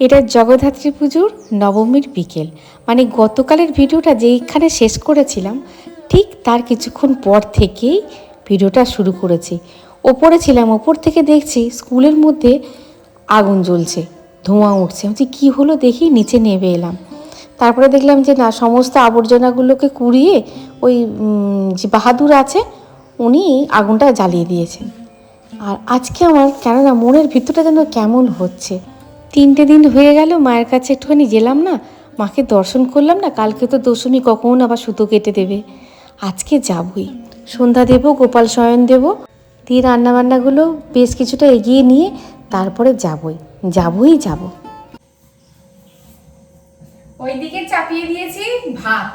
এটা জগদ্ধাত্রী পুজোর নবমীর বিকেল। মানে গতকালের ভিডিওটা যেইখানে শেষ করেছিলাম ঠিক তার কিছুক্ষণ পর থেকেই ভিডিওটা শুরু করেছি। ওপরে ছিলাম ওপর থেকে দেখছি স্কুলের মধ্যে আগুন জ্বলছে ধোঁয়া উঠছে। বলছি, কী হলো দেখি নিচে নেমে এলাম। তারপরে দেখলাম যে না সমস্ত আবর্জনাগুলোকে কুড়িয়ে ওই যে বাহাদুর আছে উনি আগুনটা জ্বালিয়ে দিয়েছেন। আর আজকে আমার কেননা মনের ভিতরটা যেন কেমন হচ্ছে। তিনটে দিন হয়ে গেল, মায়ের কাছে একটুখানি গেলাম না। মাকে দর্শন করলাম না, কালকে তো দশমী কখন আবার সুতো কেটে দেবে। আজকে যাবই। সন্ধ্যা দেব, গোপাল শয়ন দেব, দিয়ে রান্নাবান্নাগুলো বেশ কিছুটা এগিয়ে নিয়ে তারপরে যাবই। যাবই যাব। ওইদিকে চাপিয়ে দিয়েছি ভাত।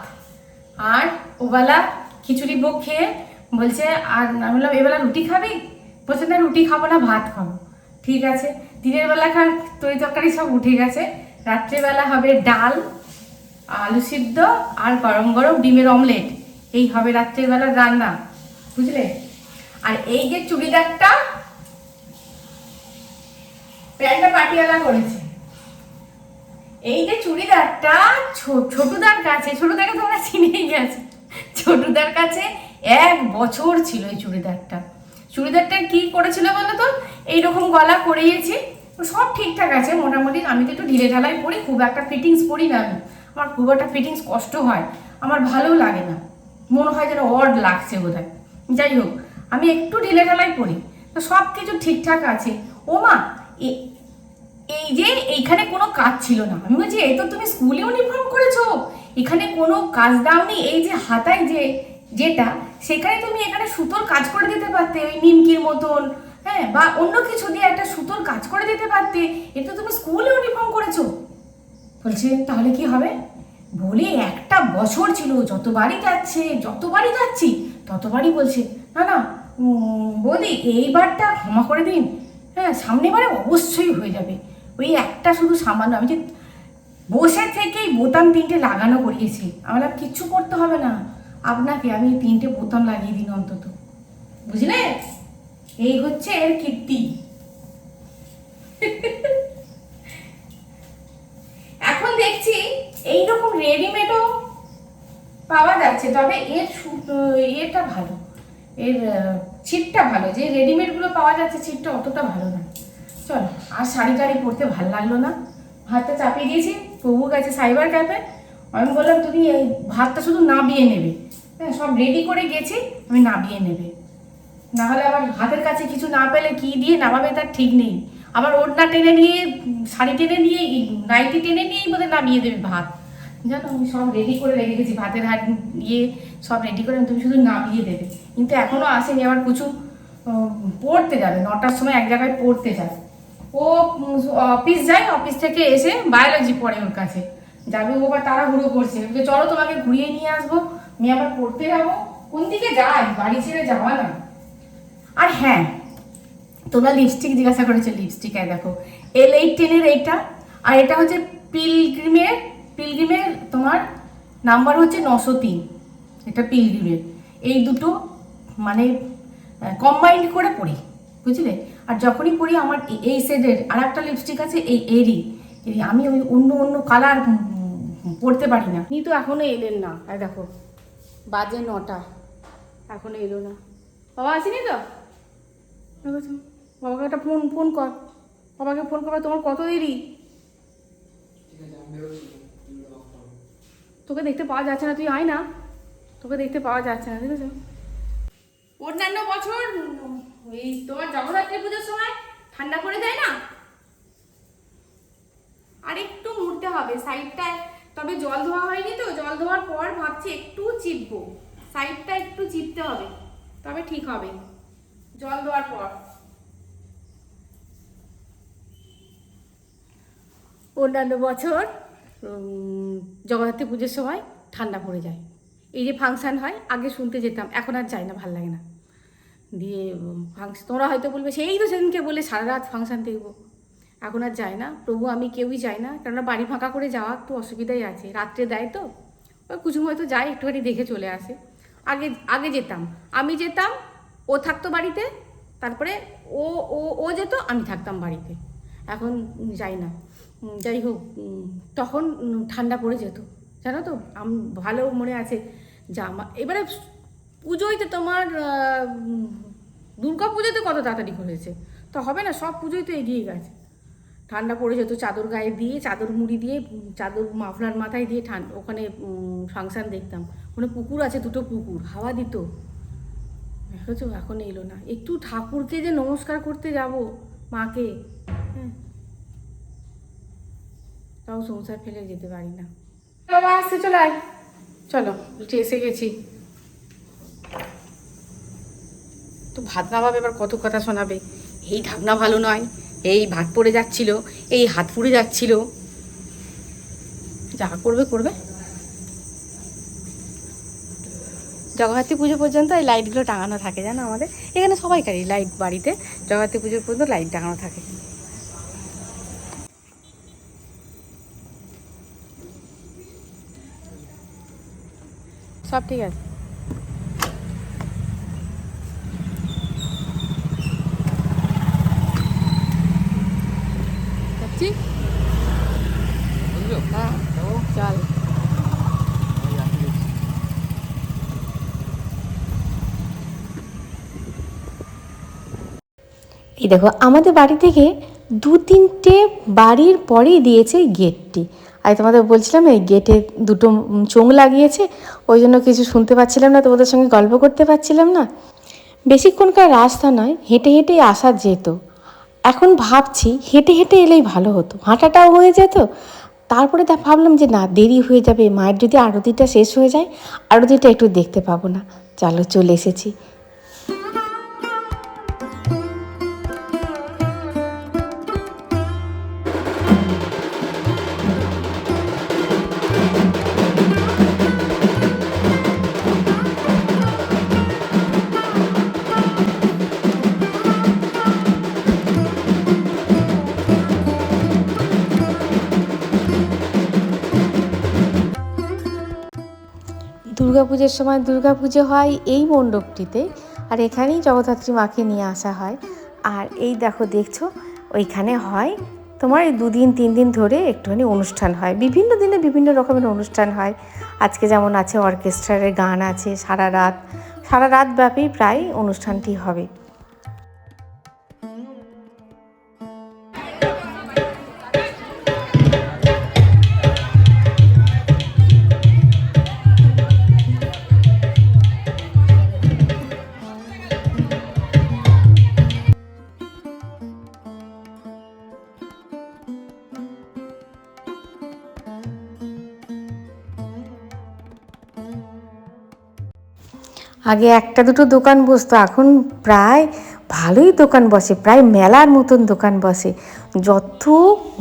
আর ওবেলা খিচুড়ি ভোগ খেয়ে বলছে, আর আমি বললাম এবেলা রুটি খাবি? বলছে, না, রুটি খাব না, ভাত খাব। ঠিক আছে। দিনের বেলা খার তরি তরকারি সব উঠে গেছে। রাত্রেবেলা হবে ডাল, আলু সিদ্ধ আর গরম গরম ডিমের অমলেট। এই হবে রাত্রের বেলার রান্না, বুঝলে? আর এই যে চুড়িদারটা, প্যান্টটা পাটিয়ালা করেছে। এই যে চুড়িদারটা ছোটুদার কাছে, ছোটুদাকে তোমরা চিনেই গেছো। ছোটুদার কাছে এক বছর ছিল এই চুড়িদারটা। চুড়িদারটা কি করেছিল বলো তো? এইরকম গলা করিয়েছি সব ঠিকঠাক আছে মোটামুটি। আমি তো একটু ঢিলে ঢালাই পরি খুব একটা ফিটিংস পরি না আমি। আমার খুব একটা ফিটিংস কষ্ট হয়, আমার ভালো লাগে না। মনে হয় যেন অড লাগছে বোধ যাই হোক, আমি একটু ঢিলে ঢালাই পরি তো সব কিছু ঠিকঠাক আছে। ও মা এই যে এইখানে কোনো কাজ ছিল না। আমি বলছি, এই তো তুমি স্কুল ইউনিফর্ম করেছ। এখানে কোনো কাজ দাওনি এই যে হাতায় যে, যেটা, সেখানে তুমি এখানে সুতোর কাজ করে দিতে পারতে, ওই নিমকির মতন। হ্যাঁ বা অন্য কিছু দিয়ে একটা সুতোর কাজ করে দিতে পারতে। এটা তুমি স্কুল ইউনিফর্ম করেছ। বলছে, তাহলে কি হবে? বলে, একটা বছর ছিল, যতবারই যাচ্ছে, যতবারই যাচ্ছি, ততবারই বলছে, না না বৌদি, এইবারটা ক্ষমা করে দিন। হ্যাঁ সামনেবারে অবশ্যই হয়ে যাবে। ওই একটা শুধু সামান্য, আমি যে বসে থেকেই বোতাম তিনটে লাগানো করিয়েছি, আমার কিচ্ছু করতে হবে না। আপনাকে আমি তিনটে বোতাম লাগিয়ে দিন অন্তত। বুঝলে? এই হচ্ছে এর কীর্তি। এখন দেখছি এই এইরকম রেডিমেডও পাওয়া যাচ্ছে, তবে এর ইয়েটা ভালো। এর ছিটটা ভালো। যে রেডিমেডগুলো পাওয়া যাচ্ছে, ছিটটা অতটা ভালো না। চলো, আর শাড়ি টাড়ি পরতে ভালো লাগল না। ভাতটা চাপিয়ে দিয়েছি প্রভু গেছে সাইবার ক্যাফে। আমি বললাম, তুমি ভাতটা শুধু নাবিয়ে নেবে। হ্যাঁ সব রেডি করে গেছি আমি নাবিয়ে নেবে। না হলে আবার হাতের কাছে কিছু না পেলে কি দিয়ে নামাবে তার ঠিক নেই। আবার ওড়না টেনে নিয়ে শাড়ি টেনে নিয়ে নাইটি টেনে নিয়েই বোধহয় নামিয়ে দেবে ভাত। জানো আমি সব রেডি করে রেখে গেছি ভাতের হাট ইয়ে সব রেডি করে তুমি শুধু নামিয়ে দেবে। কিন্তু এখনও আসেনি আবার কিছু পড়তে যাবে নটার সময় এক জায়গায় পড়তে যাবে। ও অফিস যায় অফিস থেকে এসে বায়োলজি পড়ে ওর কাছে। যাবে ও আবার তাড়াহুড়ো করছে। বলছে, চলো তোমাকে ঘুরিয়ে নিয়ে আসব আমি আবার পড়তে যাব। কোন দিকে যাই বাড়ি ছেড়ে যাওয়া না আর হ্যাঁ তোমরা লিপস্টিক জিজ্ঞাসা করেছ লিপস্টিক এই দেখো। এল এইট টেনের এইটা আর এটা হচ্ছে পিলগ্রিমের পিলগ্রিমের তোমার নাম্বার হচ্ছে নশো তিন। এটা পিলগ্রিমের এই দুটো মানে কম্বাইন্ড করে পড়ি বুঝলে? আর যখনই পড়ি আমার এই শেডের আর একটা লিপস্টিক আছে এই এরই। এরই আমি ওই অন্য অন্য কালার পড়তে পারি না। কিন্তু এখনও এলেন না। আর দেখো বাজে নটা। এখনও এলো না। বাবা আসেনি তো, বাবাকে একটা ফোন ফোন কর। বাবাকে ফোন করবা তোমার কত দেরি? তোকে দেখতে পাওয়া যাচ্ছে না তুই আয় না। তোকে দেখতে পাওয়া যাচ্ছে না ঠিক আছে? অন্যান্য বছর এই তোমার জগদ্ধাত্রী পুজোর সময় ঠান্ডা পড়ে যায় না? আর একটু মুড়তে হবে সাইডটায় তবে জল ধোয়া হয়নি তো জল ধোয়ার পর ভাবছি একটু চিপবো। সাইডটা একটু চিপতে হবে তবে ঠিক হবে। জল দেওয়ার পর। অন্যান্য বছর জগদ্ধাত্রী পুজোর সময় ঠান্ডা পড়ে যায়। এই যে ফাংশান হয়, আগে শুনতে যেতাম, এখন আর যাই না, ভালো লাগে না। দিয়ে ফাংশন তোমরা হয়তো বলবে, সেই তো সেদিনকে বলে, সারা রাত ফাংশান দেখব। এখন আর যায় না প্রভু আমি কেউই যাই না, কেননা বাড়ি ফাঁকা করে যাওয়া একটু অসুবিধাই আছে। রাত্রে দেয় তো, ওই কুচুম হয়তো যায়, একটুখানি দেখে চলে আসে। আগে আগে যেতাম। আমি যেতাম ও থাকতো বাড়িতে, তারপরে ও ও ও যেত, আমি থাকতাম বাড়িতে। এখন যাই না। যাই হোক তখন ঠান্ডা পড়ে যেত। জানো তো, আম, ভালো মনে আছে জামা। এবারে পুজোয় তো তোমার দুর্গা পুজোতে কত তাড়াতাড়ি করেছে তো হবে না, সব পুজোই তো এগিয়ে গেছে। ঠান্ডা পড়ে যেত, চাদর গায়ে দিয়ে, চাদর মুড়ি দিয়ে, চাদর মাফলার মাথায় দিয়ে ঠান্ডা ওখানে ফাংশান দেখতাম। ওখানে পুকুর আছে, দুটো পুকুর, হাওয়া দিত। দেখেছ এখন এলো না। একটু ঠাকুরকে যে নমস্কার করতে যাব, মাকে। হ্যাঁ। তাও সংসার ফেলে যেতে পারি না। বাবা, আসছে, চলে আয়। চলো উঠে এসে গেছি। তো ভাত না ভাবে এবার কত কথা শোনাবে। এই ঢাকনা ভালো নয়। এই ভাত পড়ে যাচ্ছিল, এই হাত পুড়ে যাচ্ছিল। যা করবে করবে। জগদ্ধাত্রী পুজো পর্যন্ত এই লাইটগুলো টাঙানো থাকে, জানো আমাদের? এখানে সবাইকারই লাইট বাড়িতে। জগদ্ধাত্রী পুজোর পর্যন্ত লাইট টাঙানো থাকে। সব ঠিক আছে যাচ্ছি হ্যাঁ চল এই দেখো, আমাদের বাড়ি থেকে দু তিনটে বাড়ির পরেই দিয়েছে গেটটি। আর তোমাদের বলছিলাম এই গেটে দুটো চোঙ লাগিয়েছে, ওই জন্য কিছু শুনতে পাচ্ছিলাম না, তোমাদের সঙ্গে গল্প করতে পারছিলাম না। বেশিক্ষণকার রাস্তা নয়, হেঁটে হেঁটেই আসা যেত। এখন ভাবছি, হেঁটে হেঁটে এলেই ভালো হতো। হাঁটাটাও হয়ে যেত। তারপরে তা ভাবলাম যে, না, দেরি হয়ে যাবে। মায়ের যদি আরতিটা শেষ হয়ে যায়, আরতিটা একটু দেখতে পাবো না। চলো, চলে এসেছি। দুর্গাপুজোর সময় দুর্গাপুজো হয় এই মণ্ডপটিতে। আর এখানেই জগদ্ধাত্রী মাকে নিয়ে আসা হয়। আর এই দেখো, দেখছ? ওইখানে হয় তোমার এই দুদিন, তিন দিন ধরে একটুখানি অনুষ্ঠান হয়। বিভিন্ন দিনে বিভিন্ন রকমের অনুষ্ঠান হয়। আজকে যেমন আছে অর্কেস্ট্রারের গান আছে, সারা রাত সারা রাত ব্যাপী প্রায় অনুষ্ঠানটি হবে। আগে একটা দুটো দোকান বসতো, এখন প্রায় ভালোই দোকান বসে, প্রায় মেলার মতন দোকান বসে। যত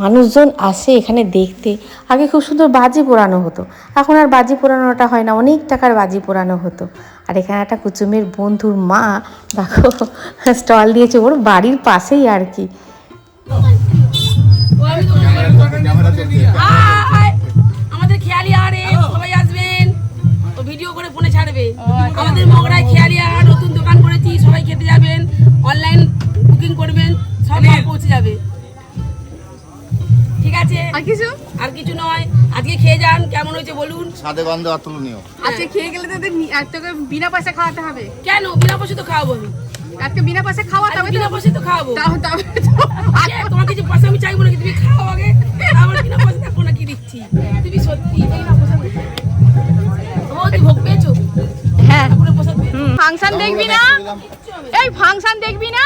মানুষজন আসে এখানে দেখতে, আগে খুব সুন্দর বাজি পোড়ানো হতো। এখন আর বাজি পোড়ানোটা হয় না, অনেক টাকার বাজি পোড়ানো হতো। আর এখানে একটা কুচুমের বন্ধুর মা, দেখো, স্টল দিয়েছে ওর বাড়ির পাশেই আর কি। করে ফোনে আমাদের মগরায় খেয়ালি আর নতুন দোকান করেছি সবাই খেতে যাবেন অনলাইন বুকিং করবেন সব পৌঁছে যাবে। ঠিক আছে? আর কিছু? আর কিছু নয়। আজকে খেয়ে যান কেমন হয়েছে বলুন? স্বাদে গন্ধে অতুলনীয় আজকে খেয়ে গেলে তোদের আর তোকে বিনা পয়সা খাওয়াতে হবে। কেন? বিনা পয়সা তো খাওয়াবো আমি। আজকে বিনা পয়সা বিনা পয়সা তো খাওয়াবো। তাও তাও আরে, তোমার কিছু পয়সা আমি চাইব নাকি? তুমি খাও আগে। আমার বিনা পয়সা থাকব নাকি দিচ্ছি? তুমি সত্যি বিনা পয়সা ও তুই ভোগ পেয়েছ? ফাংশন দেখবি না? এই ফাংশন দেখবি না?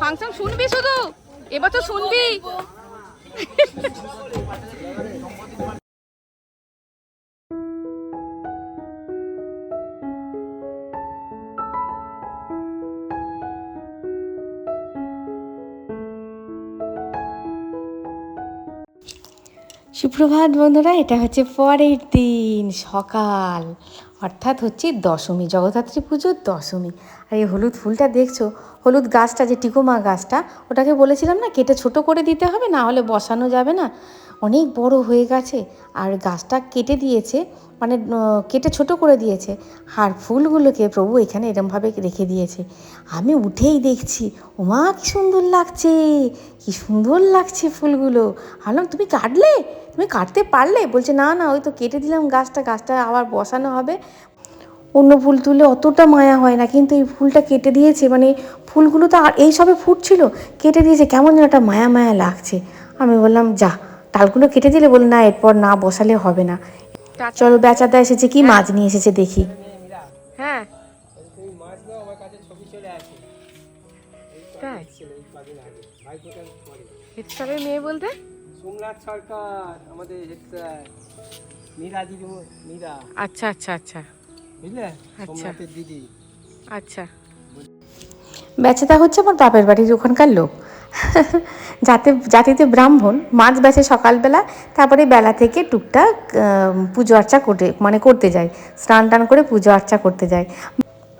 ফাংশন শুনবি শুধু? এবার তো শুনবি। সুপ্রভাত বন্ধুরা, এটা হচ্ছে পরের দিন সকাল। অর্থাৎ হচ্ছে দশমী, জগদ্ধাত্রী পুজোর দশমী। আর এই হলুদ ফুলটা দেখছ? হলুদ গাছটা, যে টিকোমা গাছটা, ওটাকে বলেছিলাম না, কেটে ছোট করে দিতে হবে, না হলে বসানো যাবে না? অনেক বড় হয়ে গেছে আর গাছটা কেটে দিয়েছে মানে কেটে ছোট করে দিয়েছে। আর ফুলগুলোকে প্রভু এখানে এরমভাবে রেখে দিয়েছে। আমি উঠেই দেখছি, ওমা, কি সুন্দর লাগছে, কি সুন্দর লাগছে ফুলগুলো। ভাবলাম তুমি কাটলে? তুমি কাটতে পারলে? বলছে, না না, ওই তো কেটে দিলাম গাছটা গাছটা আবার বসানো হবে। অন্য ফুল তুলে অতটা মায়া হয় না, কিন্তু এই ফুলটা কেটে দিয়েছে মানে ফুলগুলো তো আর, এই সবে ফুটছিল, কেটে দিয়েছে, কেমন যেন একটা মায়া মায়া লাগছে। আমি বললাম, যা ডালগুলো কেটে দিলে বলে না এরপর না বসালে হবে না। চলো বেচাদা এসেছে কি মাছ নিয়ে এসেছে দেখি। হ্যাঁ। তাই? হেড স্যারের মেয়ে বলতে? সোমনাথ সরকার আমাদের হেড স্যার মীরা দিদি মীরা। আচ্ছা আচ্ছা আচ্ছা। বুঝলে? আচ্ছা। সোমনাথের দিদি। আচ্ছা। বেচাটা হচ্ছে আমার বাপের বাড়ির ওখানকার লোক। যাতে জাতিতে ব্রাহ্মণ, মাছ বেচে সকালবেলা, তারপরে বেলা থেকে টুকটাক পুজো আর্চা করতে মানে করতে যায়। স্নান টান করে পুজো আর্চা করতে যায়।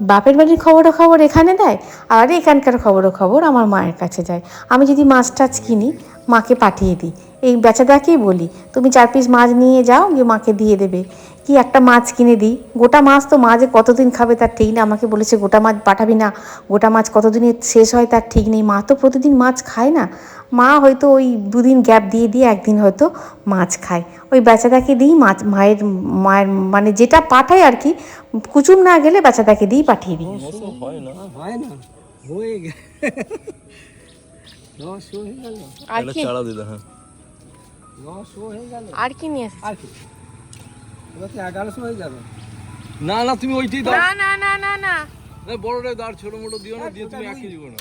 বাপের বাড়ির খবরও খবর এখানে দেয় আর এখানকার খবরও খবর আমার মায়ের কাছে যায়। আমি যদি মাছ টাছ কিনি, মাকে পাঠিয়ে দিই। এই বেচাদাকেই বলি, তুমি চার পিস মাছ নিয়ে যাও, গিয়ে মাকে দিয়ে দেবে। কি একটা মাছ কিনে দিই? গোটা মাছ তো মা যে কতদিন খাবে তার ঠিক না, আমাকে বলেছে, গোটা মাছ পাঠাবি না। গোটা মাছ কতদিনে শেষ হয় তার ঠিক নেই। মা তো প্রতিদিন মাছ খায় না। মা হয়তো ওই দুদিন গ্যাপ দিয়ে দিয়ে একদিন হয়তো মাছ খায়। ওই বেচাদাকে দিই মাছ মায়ের মায়ের মানে যেটা পাঠায় আর কি কুচুম না গেলে বেচাদাকে দিই পাঠিয়ে দিই। হয় না। হয়ে হয়ে গেল। আর কি? হ্যাঁ। নিয়ে না না তুমি ওইটাই দাও। না না না না না। না দাও আর ছোট মোটো দিও না দিয়ে তুমি এক কেজি করো না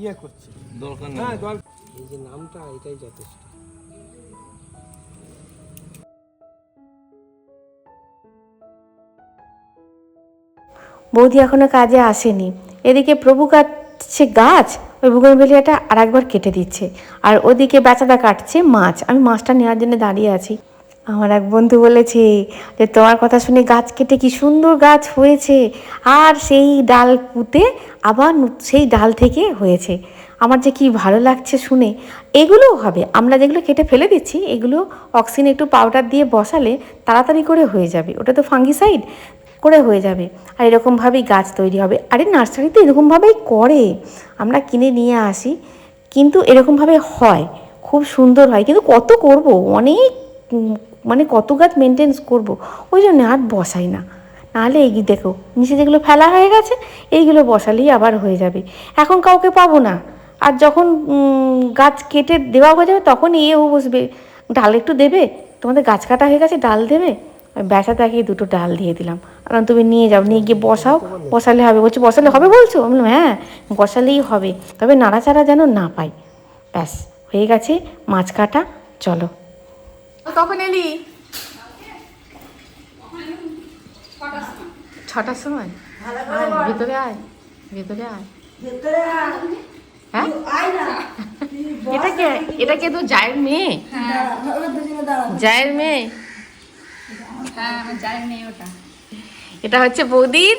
ইয়ে করছে। দরকার হ্যাঁ এই যে নামটা এটাই যথেষ্ট। বৌদি এখনও কাজে আসেনি। এদিকে প্রভু কাটছে গাছ ওই বুগনভেলিয়াটা আর একবার কেটে দিচ্ছে। আর ওদিকে বেচাদা কাটছে মাছ। আমি মাছটা নেওয়ার জন্য দাঁড়িয়ে আছি। আমার এক বন্ধু বলেছে যে তোমার কথা শুনে গাছ কেটে কি সুন্দর গাছ হয়েছে। আর সেই ডাল পুঁতে আবার সেই ডাল থেকে হয়েছে। আমার যে কি ভালো লাগছে শুনে, এগুলোও হবে। আমরা যেগুলো কেটে ফেলে দিচ্ছি, এগুলো অক্সিজেন একটু পাউডার দিয়ে বসালে তাড়াতাড়ি করে হয়ে যাবে। ওটা তো ফাঙ্গিসাইড করে হয়ে যাবে। আর এরকমভাবেই গাছ তৈরি হবে। আরে নার্সারিতে এরকমভাবেই করে। আমরা কিনে নিয়ে আসি। কিন্তু এরকমভাবে হয়। খুব সুন্দর হয়। কিন্তু কত করব? অনেক মানে কত গাছ মেনটেন্স করব? ওই জন্য আর বসাই না। নাহলে এই দেখো, নিচে যেগুলো ফেলা হয়ে গেছে, এইগুলো বসালেই আবার হয়ে যাবে। এখন কাউকে পাবো না। আর যখন গাছ কেটে দেওয়া হয়ে যাবে তখন এও বসবে। ডাল একটু দেবে? তোমাদের গাছ কাটা হয়ে গেছে, ডাল দেবে? ব্যাসা তাকিয়ে দুটো ডাল দিয়ে দিলাম। কারণ তুমি নিয়ে যাও, নিয়ে গিয়ে বসাও, বসালে হবে। বলছো, বসালে হবে বলছো? আমি বললাম হ্যাঁ বসালেই হবে। তবে নাড়াচাড়া যেন না পাই। ব্যাস, হয়ে গেছে মাছ কাটা, চলো। কখন এলি? ছটার সময়? আয়, ভেতরে আয় ভেতরে আয়। হ্যাঁ? এটা কে? এটা কে? তো জায়ের মেয়ে? জায়ের মেয়ে? এটা হচ্ছে বৌদির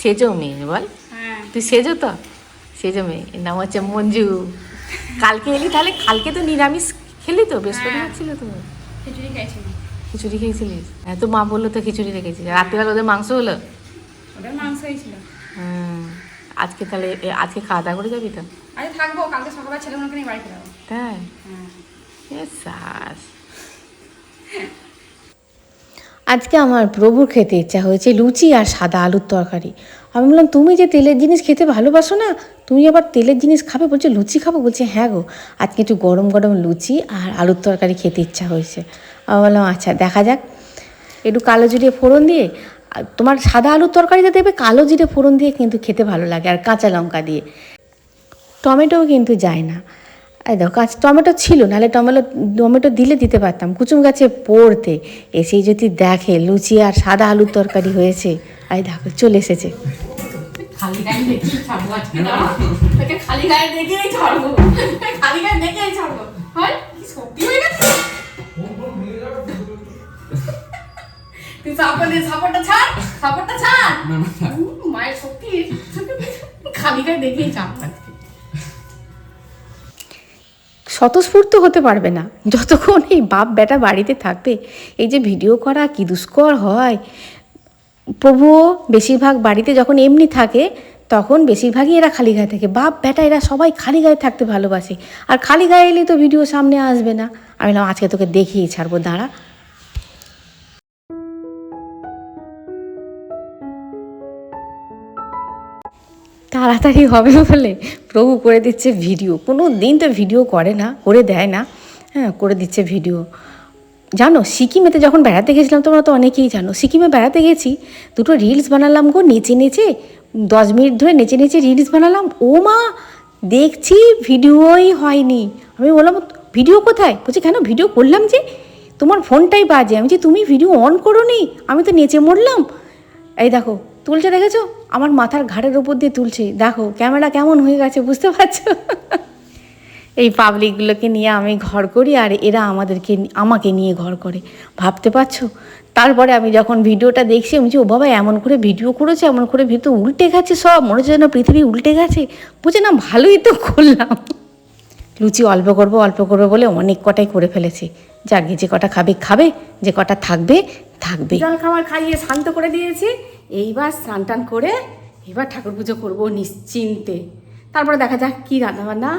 সেজো মেয়ে বল। তুই সেজো তো? সেজো মেয়ে। এর নাম হচ্ছে মঞ্জু। কালকে এলি তাহলে কালকে তো নিরামিষ খেলি তো? বৃহস্পতিবার ছিল তো। খিচুড়ি খাইছিলাম। খিচুড়ি খেয়েছিলিস? হ্যাঁ তো মা বলল তো খিচুড়ি রেখেছিস। রাত্রিবেলা ওদের মাংস হলো? ওটা মাংস হয়েছিল। হ্যাঁ আজকে তাহলে আজকে খাওয়া দাওয়া করে যাবি তো? আরে থাকব কালকে সকালে ছেলেগুলোকে নিয়ে বাড়ি ফেরাবো তাই? হ্যাঁ। আজকে আমার প্রভুর খেতে ইচ্ছা হয়েছে লুচি আর সাদা আলুর তরকারি। আমি বললাম তুমি যে তেলের জিনিস খেতে ভালোবাসো না তুমি আবার তেলের জিনিস খাবে? বলছে লুচি খাব? বলছে হ্যাঁ গো আজকে একটু গরম গরম লুচি আর আলুর তরকারি খেতে ইচ্ছা হয়েছে। আমি বললাম আচ্ছা দেখা যাক। একটু কালো জিরে ফোড়ন দিয়ে, আর তোমার সাদা আলুর তরকারিতে দেবে কালো জিরে ফোড়ন দিয়ে কিন্তু খেতে ভালো লাগে, আর কাঁচা লঙ্কা দিয়ে। টমেটোও কিন্তু যায় না। এই দেখো, কাঁচ, টমেটো ছিল, নাহলে টমেটো টমেটো দিলে দিতে পারতাম। কুচুম গাছে পড়তে, এসেই যদি দেখে লুচি আর সাদা আলুর তরকারি হয়েছে। এই দেখো, চলে এসেছে। খালি গায়ে দেখেই ছাড়বো খালি গায়ে দেখেই ছাড়বো। খালি গায়ে ছাড়বো। হয়? সত্যি হয়ে গেছে? তুই সাপোর্ট সাপোর্টটা ছাড় সাপোর্টটা ছাড়। মায়ের শক্তি। খালি গায়ে দেখেই আজকে স্বতঃস্ফূর্ত হতে পারবে না। যতক্ষণ এই বাপ বেটা বাড়িতে থাকবে এই যে ভিডিও করা কি দুষ্কর হয়। প্রভুও বেশিরভাগ বাড়িতে যখন এমনি থাকে তখন বেশিরভাগই এরা খালি গায়ে থাকে। বাপ বেটা এরা সবাই খালি গায়ে থাকতে ভালোবাসে। আর খালি গায়ে এলে তো ভিডিও সামনে আসবে না। আমি বললাম আজকে তোকে দেখিয়ে ছাড়বো দাঁড়া। তাড়াতাড়ি হবে বলে প্রভু করে দিচ্ছে ভিডিও। কোনো দিন তো ভিডিও করে না, করে দেয় না। হ্যাঁ করে দিচ্ছে ভিডিও। জানো, সিকিমেতে যখন বেড়াতে গেছিলাম, তোমরা তো অনেকেই জানো, সিকিমে বেড়াতে গেছি, দুটো রিলস বানালাম গো নেচে নেচে, দশ মিনিট ধরে নেচে নেচে রিলস বানালাম। ও মা, দেখছি ভিডিওই হয়নি। আমি বললাম, ভিডিও কোথায়? বলছি, কেন ভিডিও করলাম যে? তোমার ফোনটাই বাজে। আমি যে তুমি ভিডিও অন করো নি আমি তো নেচে মরলাম। এই দেখো তুলছে দেখেছ? আমার মাথার ঘাড়ের ওপর দিয়ে তুলছে। দেখো, ক্যামেরা কেমন হয়ে গেছে, বুঝতে পারছ? এই পাবলিকগুলোকে নিয়ে আমি ঘর করি আর এরা আমাদেরকে, আমাকে নিয়ে ঘর করে। ভাবতে পারছ? তারপরে আমি যখন ভিডিওটা দেখছি, আমি যে ও বাবা, এমন করে ভিডিও করেছে, এমন করে ভিডিও উল্টে গেছে সব। মনে হচ্ছে যেন পৃথিবী উল্টে গেছে। বুঝে না, ভালোই তো করলাম। লুচি অল্প করব, অল্প করব বলে অনেক কটাই করে ফেলেছি। যাকে যে কটা খাবে খাবে, যে কটা থাকবে থাকবে। জল খাবার খাইয়ে শান্ত করে দিয়েছি। এইবার স্নান টান করে এবার ঠাকুর পুজো করব নিশ্চিন্তে। তারপরে দেখা যাক কী রান্নাবান্না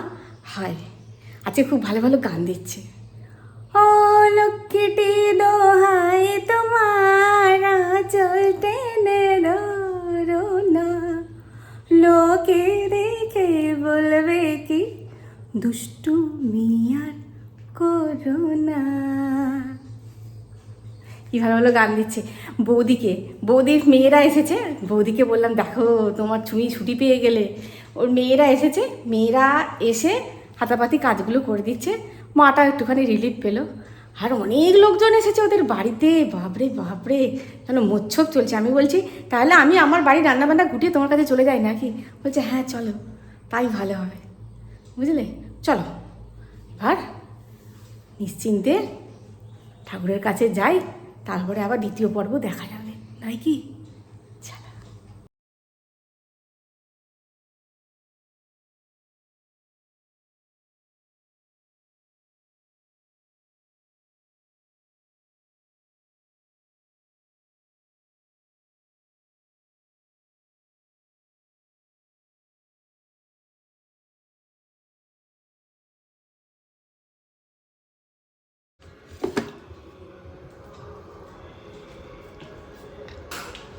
হয়। আজকে খুব ভালো ভালো গান দিচ্ছে। ও লক্ষ্মীটি দোহাই তোমার চলতে না। লোকে দেখে বলবে দুষ্টু মিয়ার করোনা কি ভালো ভালো গান দিচ্ছে। বৌদিকে, বৌদির মেয়েরা এসেছে। বৌদিকে বললাম, দেখো, তোমার তুমি ছুটি পেয়ে গেলে। ওর মেয়েরা এসেছে। মেয়েরা এসে হাতাপাতি কাজগুলো করে দিচ্ছে। মাটা একটুখানি রিলিফ পেল। আর অনেক লোকজন এসেছে ওদের বাড়িতে। বাপরে বাপরে, যেন মোচ্ছক চলছে। আমি বলছি, তাহলে আমি আমার বাড়ির রান্নাবান্না গুটিয়ে তোমার কাছে চলে যাই নাকি? বলছে হ্যাঁ চলো। তাই ভালো হবে। বুঝলে? চলো এবার নিশ্চিন্তে ঠাকুরের কাছে যাই তারপরে আবার দ্বিতীয় পর্ব দেখা যাবে নাই কি?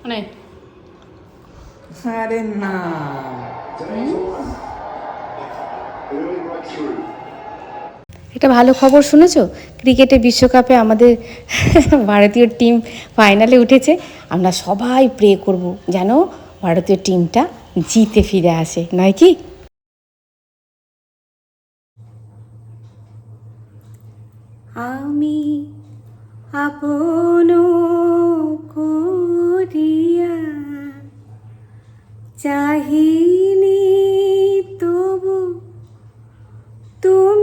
মানে আরে না। একটা ভালো খবর শুনেছো? ক্রিকেটে বিশ্বকাপে আমাদের ভারতীয় টিম ফাইনালে উঠেছে। আমরা সবাই প্রে করব। যেন ভারতীয় টিমটা জিতে ফিরে আসে নয় কি? আমি আপন করিয়া চাহিনি তবু তুমি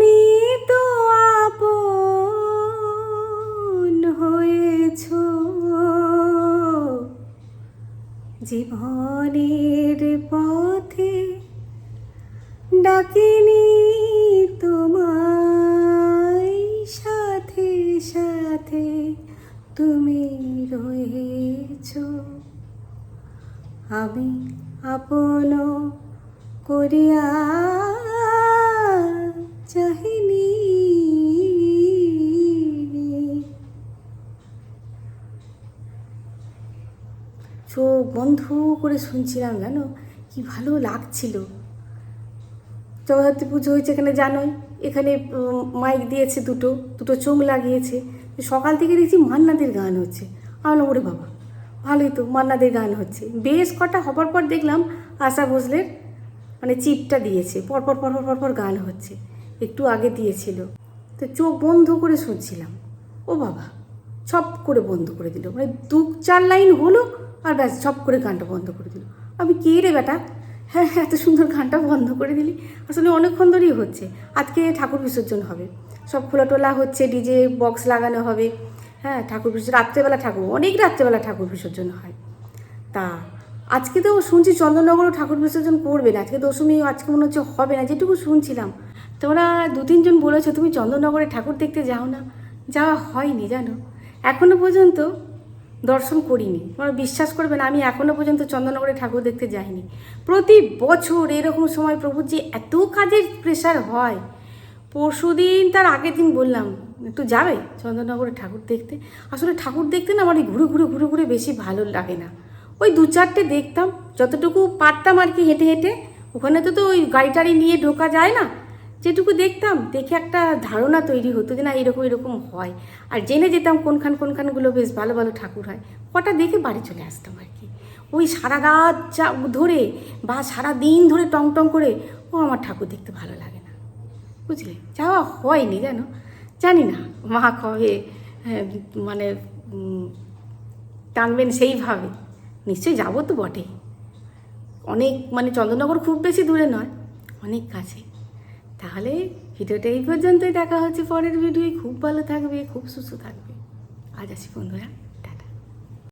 শুনছিলাম জানো? কি ভালো লাগছিল। জগদ্ধাত্রী পুজো হয়েছে এখানে জানোই। এখানে মাইক দিয়েছে দুটো দুটো চোখ লাগিয়েছে। সকাল থেকে দেখছি মান্নাদের গান হচ্ছে। আমি বললাম, ওরে বাবা ভালোই তো মান্নাদের গান হচ্ছে। বেশ কটা হবার পর দেখলাম আশা ভোসলের মানে চিপটা দিয়েছে। পরপর পরপর পরপর গান হচ্ছে। একটু আগে দিয়েছিল। তো চোখ বন্ধ করে শুনছিলাম। ও বাবা ছপ করে বন্ধ করে দিল। মানে দু চার লাইন হলো আর ব্যাস ছপ করে গানটা বন্ধ করে দিল। আমি কে রে বেটা? হ্যাঁ এত সুন্দর গানটা বন্ধ করে দিলি। আসলে অনেকক্ষণ ধরেই হচ্ছে। আজকে ঠাকুর বিসর্জন হবে। সব খোলা টোলা হচ্ছে, ডিজে বক্স লাগানো হবে। হ্যাঁ ঠাকুর বিসর্জন, রাত্রেবেলা ঠাকুর, অনেক রাত্রেবেলা ঠাকুর বিসর্জন হয়। তা, আজকে তো শুনছি চন্দননগরও ঠাকুর বিসর্জন করবে না। আজকে দশমী, আজকে মনে হচ্ছে হবে না, যেটুকু শুনছিলাম। তোমরা দু তিনজন বলেছ, তুমি চন্দননগরে ঠাকুর দেখতে যাও না। যাওয়া হয়নি, জানো? এখনও পর্যন্ত দর্শন করিনি। তোমরা বিশ্বাস করবে না, আমি এখনও পর্যন্ত চন্দননগরে ঠাকুর দেখতে যাইনি। প্রতি বছর এরকম সময় প্রভুর যে এত কাজের প্রেশার হয়। পরশু দিন তার আগের দিন বললাম, একটু যাবে চন্দননগরে ঠাকুর দেখতে? আসলে ঠাকুর দেখতে না আমার এই ঘুরে ঘুরে ঘুরে ঘুরে বেশি ভালো লাগে না। ওই দু চারটে দেখতাম, যতটুকু পারতাম আর কি হেঁটে হেঁটে, ওখানে তো তো ওই গাড়ি টাড়ি নিয়ে ঢোকা যায় না। যেটুকু দেখতাম দেখে একটা ধারণা তৈরি হতো যে না এরকম এরকম হয়। আর জেনে যেতাম কোনখান কোনখানগুলো বেশ ভালো ভালো ঠাকুর হয়। কটা দেখে বাড়ি চলে আসতাম আর কি। ওই সারা রাত যা ধরে বা সারা দিন ধরে টং টং করে ও আমার ঠাকুর দেখতে ভালো লাগে না। বুঝলে? যাওয়া হয়নি জানো জানি না মা কবে হ্যাঁ, মানে টানবেন সেইভাবে। নিশ্চয়ই যাব তো বটেই। অনেক মানে চন্দননগর খুব বেশি দূরে নয় অনেক কাছে। তাহলে ভিডিওটা এই পর্যন্তই। দেখা হচ্ছে পরের ভিডিওয়। খুব ভালো থাকবে, খুব সুস্থ থাকবে। আজ আসি বন্ধুরা।